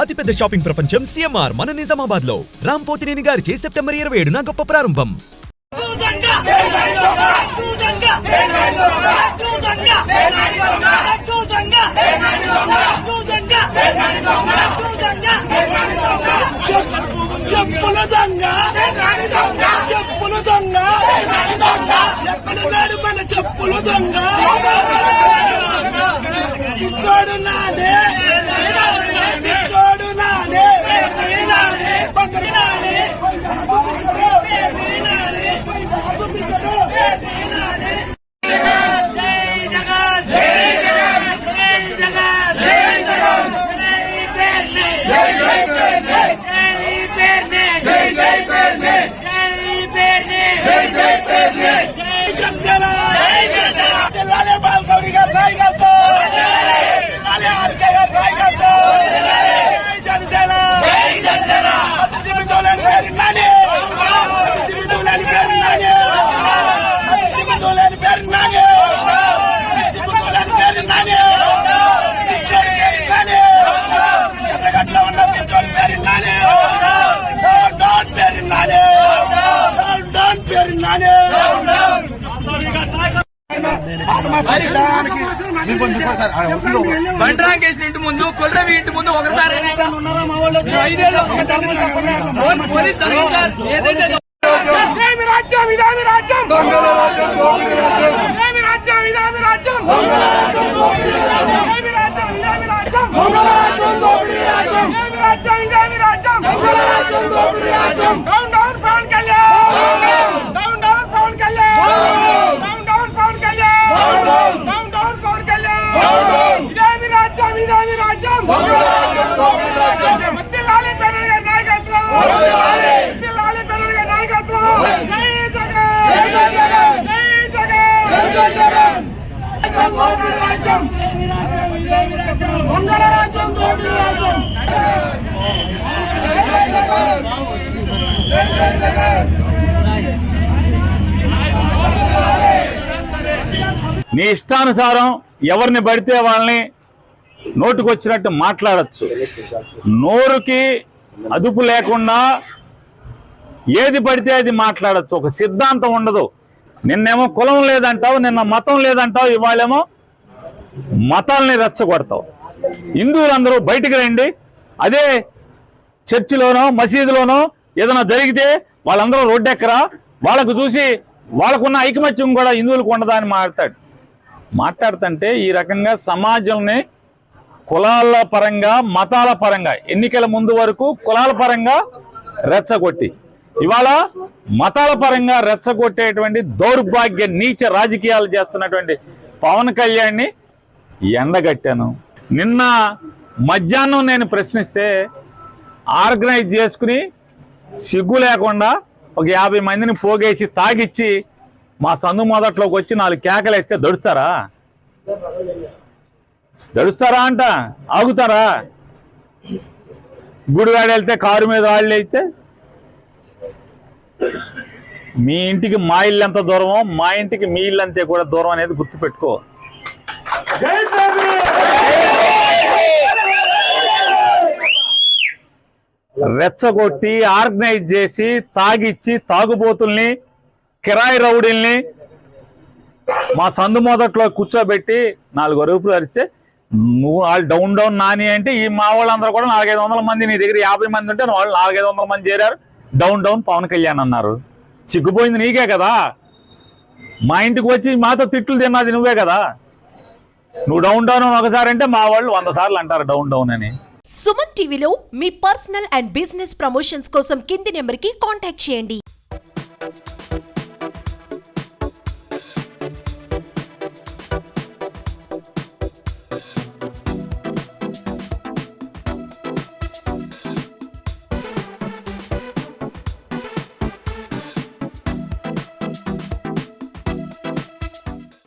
అతిపెద్ద షాపింగ్ ప్రపంచం సిఎంఆర్ మన నిజామాబాద్లో రామ్ పోతినేని గారిచే సెప్టెంబర్ ఇరవై ఏడున గొప్ప ప్రారంభం. చెప్పుల దొంగ చెప్పుల దొంగ ఎక్కడున్నాడు మన చెప్పుల దొంగ. బండ్రాంకేసిన ఇంటి ముందు కొల్లవి ఇంటి ముందు ఒకసారి ఐదేళ్ళు. పోలీస్ ఏదైతే ఇదేమి రాజ్యం? ఇదేమి రాజ్యం ఇదేమి రాజ్యం ఇదేమి రాజ్యం ఇదేమి రాజ్యం ఇదేమి రాజ్యం ఇదేమి రాజ్యం ఇదేమి రాజ్యం down down Pawan Kalyan down down Pawan Kalyan down down Pawan Kalyan down down Pawan Kalyan ఇదేమి రాజ్యం ఇదేమి రాజ్యం మధ్యలాలి బెనర్ గారి నాయకత్వం మధ్యలాలి బెనర్ గారి నాయకత్వం జై జగన్ జై జగన్ జై జగన్ రాజ్యం మంగళ రాజ్యం రాజ్యం నీ ఇష్టానుసారం ఎవరిని పడితే వాళ్ళని నోటుకొచ్చినట్టు మాట్లాడచ్చు. నోరుకి అదుపు లేకుండా ఏది పడితే అది మాట్లాడచ్చు. ఒక సిద్ధాంతం ఉండదు. నిన్నేమో కులం లేదంటావు నిన్న మతం లేదంటావు ఇవాళేమో మతాలని రెచ్చగొడతావు. హిందువులందరూ బయటికి రండి. అదే చర్చిలోనో మసీదులోనో ఏదైనా జరిగితే వాళ్ళందరూ రోడ్డెక్కరా? వాళ్ళకు చూసి వాళ్ళకున్న ఐకమత్యం కూడా హిందువులకు ఉండదా అని మాట్లాడు. మాట్లాడుతుంటే ఈ రకంగా సమాజంని కులాల పరంగా మతాల పరంగా ఎన్నికల ముందు వరకు కులాల పరంగా రెచ్చగొట్టి ఇవాళ మతాల పరంగా రెచ్చగొట్టేటువంటి దౌర్భాగ్య నీచ రాజకీయాలు చేస్తున్నటువంటి పవన్ కళ్యాణ్ని ఎండగట్టాను. నిన్న మధ్యాహ్నం నేను ప్రశ్నిస్తే ఆర్గనైజ్ చేసుకుని సిగ్గు లేకుండా ఒక యాభై మందిని పోగేసి తాగిచ్చి మా సందు మొదట్లోకి వచ్చి నాలుగు కేకలేస్తే దడుస్తారా? దడుస్తారా అంట? ఆగుతారా? గుడివాడ వెళ్తే కారు మీద వాళ్ళు అయితే మీ ఇంటికి మా ఇల్లు ఎంత దూరమో మా ఇంటికి మీ ఇల్లు అంతే కూడా దూరం అనేది గుర్తుపెట్టుకో. రెచ్చగొట్టి ఆర్గనైజ్ చేసి తాగిచ్చి తాగుబోతుల్ని కిరాయి రౌడీల్ని మా సందు మొదట్లో కూర్చోబెట్టి నాలుగు అరుపులు అరిస్తే నువ్వు వాళ్ళు డౌన్ డౌన్ నాని అంటే ఈ మా వాళ్ళందరూ కూడా నాలుగైదు వందల మంది నీ దగ్గర యాభై మంది ఉంటే వాళ్ళు నాలుగైదు వందల మంది చేరారు. డౌన్ డౌన్ పవన్ కళ్యాణ్ అన్నారు. సిగ్గుపోయింది నీకే కదా? మా ఇంటికి వచ్చి మాతో తిట్లు తిన్నది నువ్వే కదా? నువ్వు డౌన్ డౌన్ ఒకసారి అంటే మా వాళ్ళు వంద సార్లు అంటారు డౌన్ డౌన్ అని. సుమన్ టీవీలో మీ పర్సనల్ అండ్ బిజినెస్ ప్రమోషన్స్ కోసం కింది నెంబర్కి కాంటాక్ట్ చేయండి.